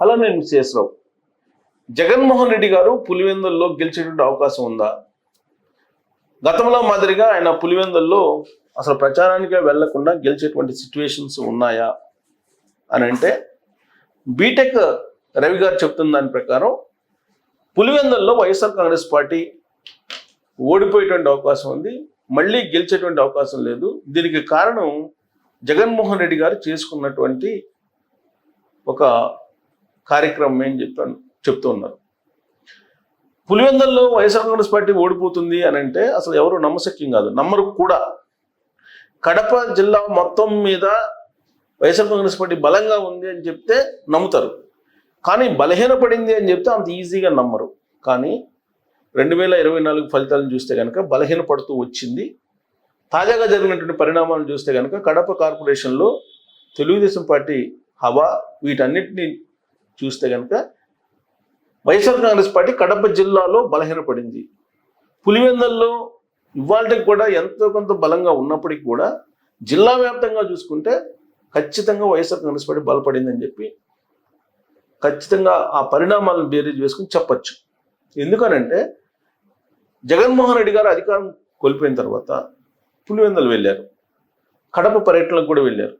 అలానే శేషరావు జగన్మోహన్ రెడ్డి గారు పులివెందుల్లో గెలిచేటువంటి అవకాశం ఉందా? గతంలో మాదిరిగా ఆయన పులివెందుల్లో అసలు ప్రచారానికే వెళ్ళకుండా గెలిచేటువంటి సిచ్యువేషన్స్ ఉన్నాయా అని అంటే బీటెక్ రవి గారు చెప్తున్న దాని ప్రకారం పులివెందుల్లో వైఎస్ఆర్ కాంగ్రెస్ పార్టీ ఓడిపోయేటువంటి అవకాశం ఉంది మళ్ళీ గెలిచేటువంటి అవకాశం లేదు. దీనికి కారణం జగన్మోహన్ రెడ్డి గారు చేసుకున్నటువంటి ఒక కార్యక్రమం ఏం చెప్పాను? చెప్తూ ఉన్నారు. పులివెందల్లో వైఎస్ఆర్ కాంగ్రెస్ పార్టీ ఓడిపోతుంది అని అంటే అసలు ఎవరు నమ్మశక్యం కాదు నమ్మరు కూడా. కడప జిల్లా మొత్తం మీద వైఎస్ఆర్ కాంగ్రెస్ పార్టీ బలంగా ఉంది అని చెప్తే నమ్ముతారు. కానీ బలహీనపడింది అని చెప్తే అంత ఈజీగా నమ్మరు. కానీ రెండు వేల ఇరవై నాలుగు ఫలితాలను చూస్తే కనుక బలహీనపడుతూ వచ్చింది. తాజాగా జరిగినటువంటి పరిణామాలను చూస్తే కనుక కడప కార్పొరేషన్లో తెలుగుదేశం పార్టీ హవా వీటన్నిటిని చూస్తే కనుక వైఎస్ఆర్ కాంగ్రెస్ పార్టీ కడప జిల్లాలో బలహీనపడింది. పులివెందల్లో ఇవాళకి కూడా ఎంతో కొంత బలంగా ఉన్నప్పటికీ కూడా జిల్లా వ్యాప్తంగా చూసుకుంటే ఖచ్చితంగా వైఎస్ఆర్ కాంగ్రెస్ పార్టీ బలపడిందని చెప్పి ఖచ్చితంగా ఆ పరిణామాలను బేరీజ్ వేసుకుని చెప్పచ్చు. ఎందుకనంటే జగన్మోహన్ రెడ్డి గారు అధికారం కోల్పోయిన తర్వాత పులివెందులు వెళ్ళారు. కడప పర్యటనకు కూడా వెళ్ళారు.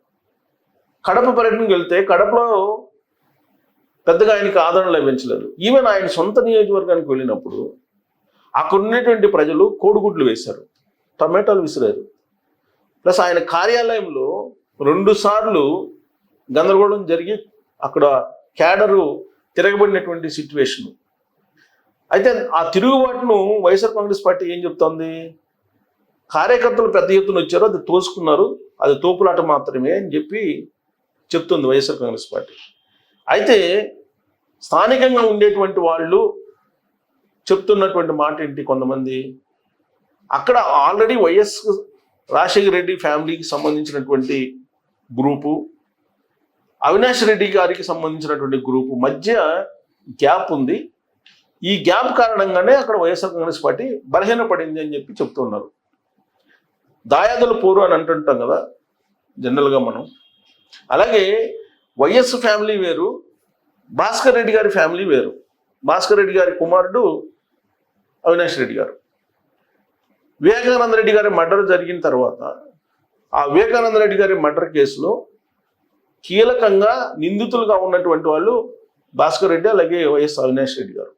కడప పర్యటనకు వెళ్తే కడపలో పెద్దగా ఆయనకి ఆదరణ లభించలేదు. ఈవెన్ ఆయన సొంత నియోజకవర్గానికి వెళ్ళినప్పుడు అక్కడ ఉన్నటువంటి ప్రజలు కోడిగుడ్లు వేశారు. టమాటాలు విసిరారు. ప్లస్ ఆయన కార్యాలయంలో రెండు సార్లు గందరగోళం జరిగి అక్కడ క్యాడరు తిరగబడినటువంటి సిచ్యువేషను. అయితే ఆ తిరుగుబాటును వైఎస్ఆర్ కాంగ్రెస్ పార్టీ ఏం చెప్తోంది? కార్యకర్తలు పెద్ద ఎత్తున వచ్చారు అది తోసుకున్నారు అది తోపులాట మాత్రమే అని చెప్పి చెప్తుంది వైఎస్ఆర్ కాంగ్రెస్ పార్టీ. అయితే స్థానికంగా ఉండేటువంటి వాళ్ళు చెప్తున్నటువంటి మాట ఏంటి కొంతమంది? అక్కడ ఆల్రెడీ వైఎస్ రాజశేఖర రెడ్డి ఫ్యామిలీకి సంబంధించినటువంటి గ్రూపు అవినాష్ రెడ్డి గారికి సంబంధించినటువంటి గ్రూపు మధ్య గ్యాప్ ఉంది. ఈ గ్యాప్ కారణంగానే అక్కడ వైఎస్ఆర్ కాంగ్రెస్ పార్టీ బలహీనపడింది అని చెప్పి చెప్తున్నారు. దాయాదుల పూర్వ అని అంటుంటాం కదా జనరల్గా మనం. అలాగే వైఎస్ ఫ్యామిలీ వేరు భాస్కర్ రెడ్డి గారి ఫ్యామిలీ వేరు. భాస్కర్ రెడ్డి గారి కుమారుడు అవినాష్ రెడ్డి గారు. వివేకానంద రెడ్డి గారి మర్డర్ జరిగిన తర్వాత ఆ వివేకానంద రెడ్డి గారి మర్డర్ కేసులో కీలకంగా నిందితులుగా ఉన్నటువంటి వాళ్ళు భాస్కర్ రెడ్డి అలాగే వైఎస్ అవినాష్ రెడ్డి గారు.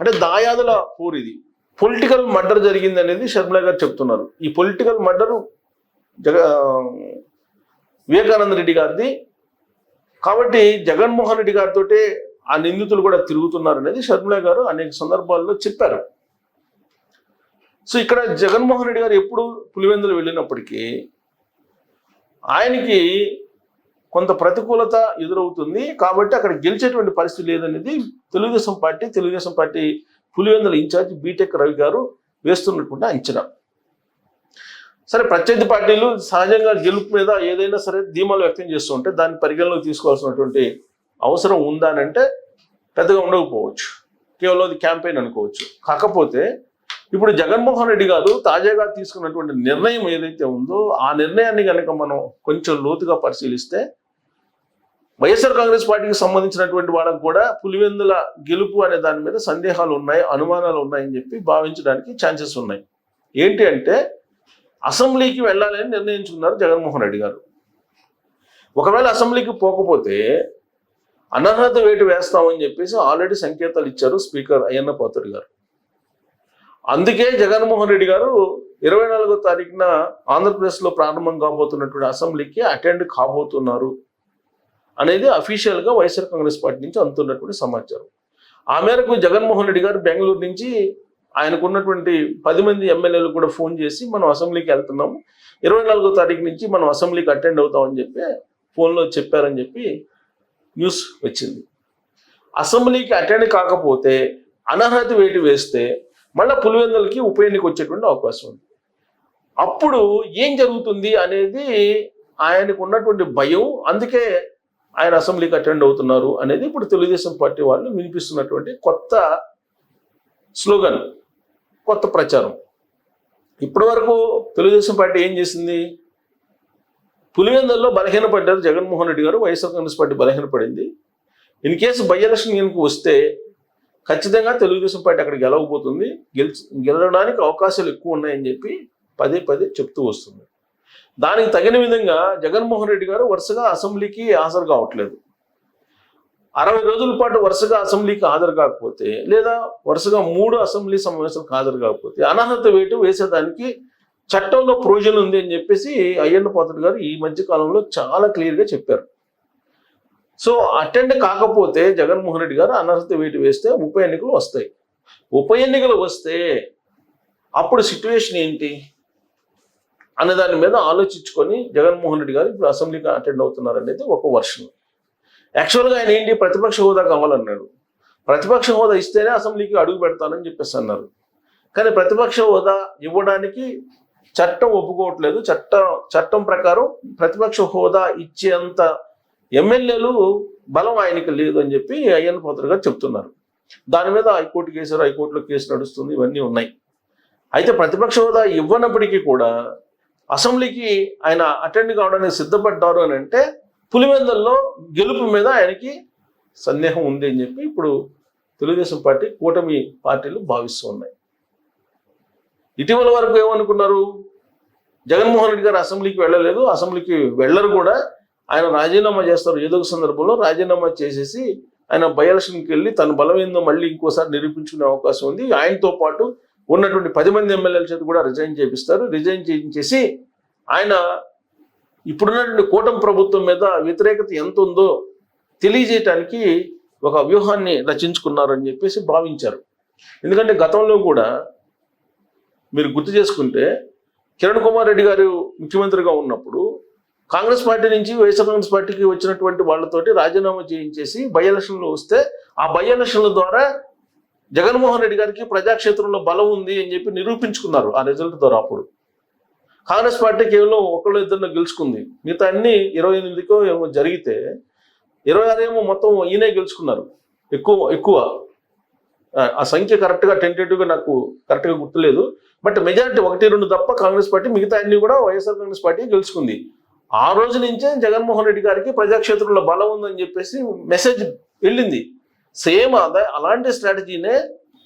అంటే దాయాదుల పూర్ ఇది. పొలిటికల్ మర్డర్ జరిగింది అనేది షర్మిల గారు చెప్తున్నారు. ఈ పొలిటికల్ మర్డర్ జగ వివేకానంద రెడ్డి గారిది కాబట్టి జగన్మోహన్ రెడ్డి గారితో ఆ నిందితులు కూడా తిరుగుతున్నారు అనేది షర్మిల గారు అనేక సందర్భాల్లో చెప్పారు. సో ఇక్కడ జగన్మోహన్ రెడ్డి గారు ఎప్పుడు పులివెందులు వెళ్ళినప్పటికీ ఆయనకి కొంత ప్రతికూలత ఎదురవుతుంది కాబట్టి అక్కడ గెలిచేటువంటి పరిస్థితి లేదనేది Telugu Desam party Telugu Desam party Pulivendula incharge BTech Ravi గారు వేస్తున్నటువంటి అంచనా. సరే ప్రత్యర్థి పార్టీలు సహజంగా గెలుపు మీద ఏదైనా సరే ధీమాలు వ్యక్తం చేస్తుంటే దాన్ని పరిగణలోకి తీసుకోవాల్సినటువంటి అవసరం ఉందా అని అంటే పెద్దగా ఉండకపోవచ్చు. కేవలం అది క్యాంపెయిన్ అనుకోవచ్చు. కాకపోతే ఇప్పుడు జగన్మోహన్ రెడ్డి గారు తాజాగా తీసుకున్నటువంటి నిర్ణయం ఏదైతే ఉందో ఆ నిర్ణయాన్ని కనుక మనం కొంచెం లోతుగా పరిశీలిస్తే వైఎస్ఆర్ కాంగ్రెస్ పార్టీకి సంబంధించినటువంటి వాళ్ళకు కూడా పులివెందుల గెలుపు అనే దాని మీద సందేహాలు ఉన్నాయి అనుమానాలు ఉన్నాయని చెప్పి భావించడానికి ఛాన్సెస్ ఉన్నాయి. ఏంటి అంటే అసెంబ్లీకి వెళ్ళాలని నిర్ణయించుకున్నారు జగన్మోహన్ రెడ్డి గారు. ఒకవేళ అసెంబ్లీకి పోకపోతే అనర్హత వేటు వేస్తామని చెప్పేసి ఆల్రెడీ సంకేతాలు ఇచ్చారు స్పీకర్ అయ్యన్న పాత్రుడు గారు. అందుకే జగన్మోహన్ రెడ్డి గారు ఇరవై నాలుగో తారీఖున ఆంధ్రప్రదేశ్లో ప్రారంభం కాబోతున్నటువంటి అసెంబ్లీకి అటెండ్ కాబోతున్నారు అనేది అఫీషియల్గా వైఎస్ఆర్ కాంగ్రెస్ పార్టీ నుంచి అందుతున్నటువంటి సమాచారం. ఆ మేరకు జగన్మోహన్ రెడ్డి గారు బెంగళూరు నుంచి ఆయనకు ఉన్నటువంటి పది మంది ఎమ్మెల్యేలు కూడా ఫోన్ చేసి మనం అసెంబ్లీకి వెళ్తున్నాము ఇరవై నాలుగో తారీఖు నుంచి మనం అసెంబ్లీకి అటెండ్ అవుతామని చెప్పి ఫోన్లో చెప్పారని చెప్పి న్యూస్ వచ్చింది. అసెంబ్లీకి అటెండ్ కాకపోతే అనర్హత వేటు వేస్తే మళ్ళీ పులివెందులకి ఉప ఎన్నిక వచ్చేటువంటి అవకాశం ఉంది. అప్పుడు ఏం జరుగుతుంది అనేది ఆయనకు ఉన్నటువంటి భయం అందుకే ఆయన అసెంబ్లీకి అటెండ్ అవుతున్నారు అనేది ఇప్పుడు తెలుగుదేశం పార్టీ వాళ్ళు వినిపిస్తున్నటువంటి కొత్త స్లోగన్. కొత్త ప్రచారం. ఇప్పటి వరకు తెలుగుదేశం పార్టీ ఏం చేసింది? పులివెందుల్లో బలహీనపడ్డారు జగన్మోహన్ రెడ్డి గారు వైఎస్ఆర్ కాంగ్రెస్ పార్టీ బలహీనపడింది. ఇన్ కేసు బై ఎలక్షన్ కనుక వస్తే ఖచ్చితంగా తెలుగుదేశం పార్టీ అక్కడ గెలవబోతుంది. గెలిచి గెలవడానికి అవకాశాలు ఎక్కువ ఉన్నాయని చెప్పి పదే పదే చెప్తూ వస్తుంది. దానికి తగిన విధంగా జగన్మోహన్ రెడ్డి గారు వరుసగా అసెంబ్లీకి హాజరు కావట్లేదు. అరవై రోజుల పాటు వరుసగా అసెంబ్లీకి హాజరు కాకపోతే లేదా వరుసగా మూడు అసెంబ్లీ సమావేశాలకు హాజరు కాకపోతే అనర్హత వేటు వేసేదానికి చట్టంలో ప్రొవిజన్ ఉంది అని చెప్పేసి అయ్యన్న పాత్రుడు గారు ఈ మధ్య కాలంలో చాలా క్లియర్గా చెప్పారు. సో అటెండ్ కాకపోతే జగన్మోహన్ రెడ్డి గారు అనర్హత వేటు వేస్తే ఉప ఎన్నికలు వస్తాయి. ఉప ఎన్నికలు వస్తే అప్పుడు సిట్యువేషన్ ఏంటి? అనే దాని మీద ఆలోచించుకొని జగన్మోహన్ రెడ్డి గారు ఇప్పుడు అసెంబ్లీకి అటెండ్ అవుతున్నారు అనేది ఒక వర్షన్. యాక్చువల్గా ఆయన ఏంటి? ప్రతిపక్ష హోదా కావాలన్నాడు. ప్రతిపక్ష హోదా ఇస్తేనే అసెంబ్లీకి అడుగు పెడతానని చెప్పేసి అన్నారు. కానీ ప్రతిపక్ష హోదా ఇవ్వడానికి చట్టం ఒప్పుకోవట్లేదు. చట్టం చట్టం ప్రకారం ప్రతిపక్ష హోదా ఇచ్చేంత ఎమ్మెల్యేలు బలం ఆయనకి లేదు అని చెప్పి అయ్యన్న పోతర్ గారు చెప్తున్నారు. దాని మీద హైకోర్టు కేసు హైకోర్టులో కేసు నడుస్తుంది ఇవన్నీ ఉన్నాయి. అయితే ప్రతిపక్ష హోదా ఇవ్వనప్పటికీ కూడా అసెంబ్లీకి ఆయన అటెండ్ కావడానికి సిద్ధపడ్డారు అని అంటే పులివెందుల్లో గెలుపు మీద ఆయనకి సందేహం ఉంది అని చెప్పి ఇప్పుడు తెలుగుదేశం పార్టీ కూటమి పార్టీలు భావిస్తూ ఉన్నాయి. ఇటీవల వరకు ఏమనుకున్నారు? జగన్మోహన్ రెడ్డి గారు అసెంబ్లీకి వెళ్ళలేదు. అసెంబ్లీకి వెళ్ళరు కూడా. ఆయన రాజీనామా చేస్తారు. ఏదో ఒక సందర్భంలో రాజీనామా చేసేసి ఆయన బై ఎలక్షన్కి వెళ్ళి తన బలం ఏందో మళ్ళీ ఇంకోసారి నిరూపించుకునే అవకాశం ఉంది. ఆయనతో పాటు ఉన్నటువంటి పది మంది ఎమ్మెల్యేల చేత కూడా రిజైన్ చేపిస్తారు. రిజైన్ చేయించేసి ఆయన ఇప్పుడున్నటువంటి కూటమి ప్రభుత్వం మీద వ్యతిరేకత ఎంత ఉందో తెలియజేయటానికి ఒక వ్యూహాన్ని రచించుకున్నారని చెప్పేసి భావించారు. ఎందుకంటే గతంలో కూడా మీరు గుర్తు చేసుకుంటే కిరణ్ కుమార్ రెడ్డి గారు ముఖ్యమంత్రిగా ఉన్నప్పుడు కాంగ్రెస్ పార్టీ నుంచి వైఎస్ఆర్ కాంగ్రెస్ పార్టీకి వచ్చినటువంటి వాళ్ళతోటి రాజీనామా చేయించేసి బై ఎలక్షన్లు వస్తే ఆ బై ఎలక్షన్ల ద్వారా జగన్మోహన్ రెడ్డి గారికి ప్రజాక్షేత్రంలో బలం ఉంది అని చెప్పి నిరూపించుకున్నారు ఆ రిజల్ట్ ద్వారా అప్పుడు. కాంగ్రెస్ పార్టీ కేవలం ఒకళ్ళు ఇద్దరిని గెలుచుకుంది. మిగతా అన్ని ఇరవై ఎనిమిదికో ఏమో జరిగితే ఇరవై ఆరు ఏమో మొత్తం ఈయనే గెలుచుకున్నారు. ఎక్కువ ఎక్కువ. ఆ- సంఖ్య కరెక్ట్గా టెంటేటివ్గా నాకు కరెక్ట్గా గుర్తులేదు. బట్ మెజారిటీ ఒకటి రెండు తప్ప కాంగ్రెస్ పార్టీ మిగతా అన్ని కూడా వైఎస్ఆర్ కాంగ్రెస్ పార్టీ గెలుచుకుంది. ఆ రోజు నుంచే జగన్మోహన్ రెడ్డి గారికి ప్రజాక్షేత్రంలో బలం ఉందని చెప్పేసి మెసేజ్ వెళ్ళింది. సేమ్ అలాంటి స్ట్రాటజీనే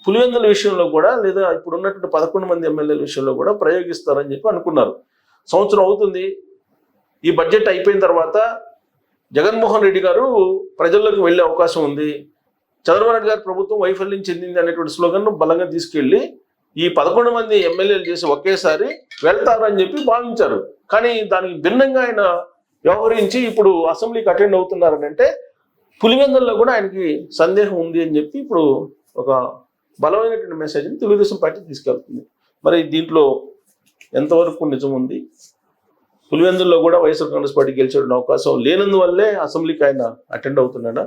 పులివెందుల విషయంలో కూడా లేదా ఇప్పుడు ఉన్నటువంటి పదకొండు మంది ఎమ్మెల్యేల విషయంలో కూడా ప్రయోగిస్తారని చెప్పి అనుకున్నారు. సంవత్సరం అవుతుంది. ఈ బడ్జెట్ అయిపోయిన తర్వాత జగన్మోహన్ రెడ్డి గారు ప్రజల్లోకి వెళ్ళే అవకాశం ఉంది. చంద్రబాబు నాయుడు గారి ప్రభుత్వం వైఫల్యం చెందింది అనేటువంటి స్లోగన్ను బలంగా తీసుకెళ్ళి ఈ పదకొండు మంది ఎమ్మెల్యేలు చేసి ఒకేసారి వెళ్తారని చెప్పి భావించారు. కానీ దానికి భిన్నంగా ఆయన వ్యవహరించి ఇప్పుడు అసెంబ్లీకి అటెండ్ అవుతున్నారని అంటే పులివెందుల్లో కూడా ఆయనకి సందేహం ఉంది అని చెప్పి ఇప్పుడు ఒక బలమైనటువంటి మెసేజ్ని తెలుగుదేశం పార్టీ తీసుకెళ్తుంది. మరి దీంట్లో ఎంతవరకు నిజం ఉంది? పులివెందుల్లో కూడా వైఎస్ఆర్ కాంగ్రెస్ పార్టీ గెలిచే అవకాశం లేనందువల్లే అసెంబ్లీకి ఆయన అటెండ్ అవుతున్నాడా?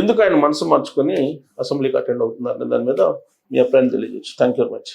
ఎందుకు ఆయన మనసు మార్చుకొని అసెంబ్లీకి అటెండ్ అవుతున్నారు దాని మీద మీ అభిప్రాయం తెలియజేయచ్చు. Thank you very much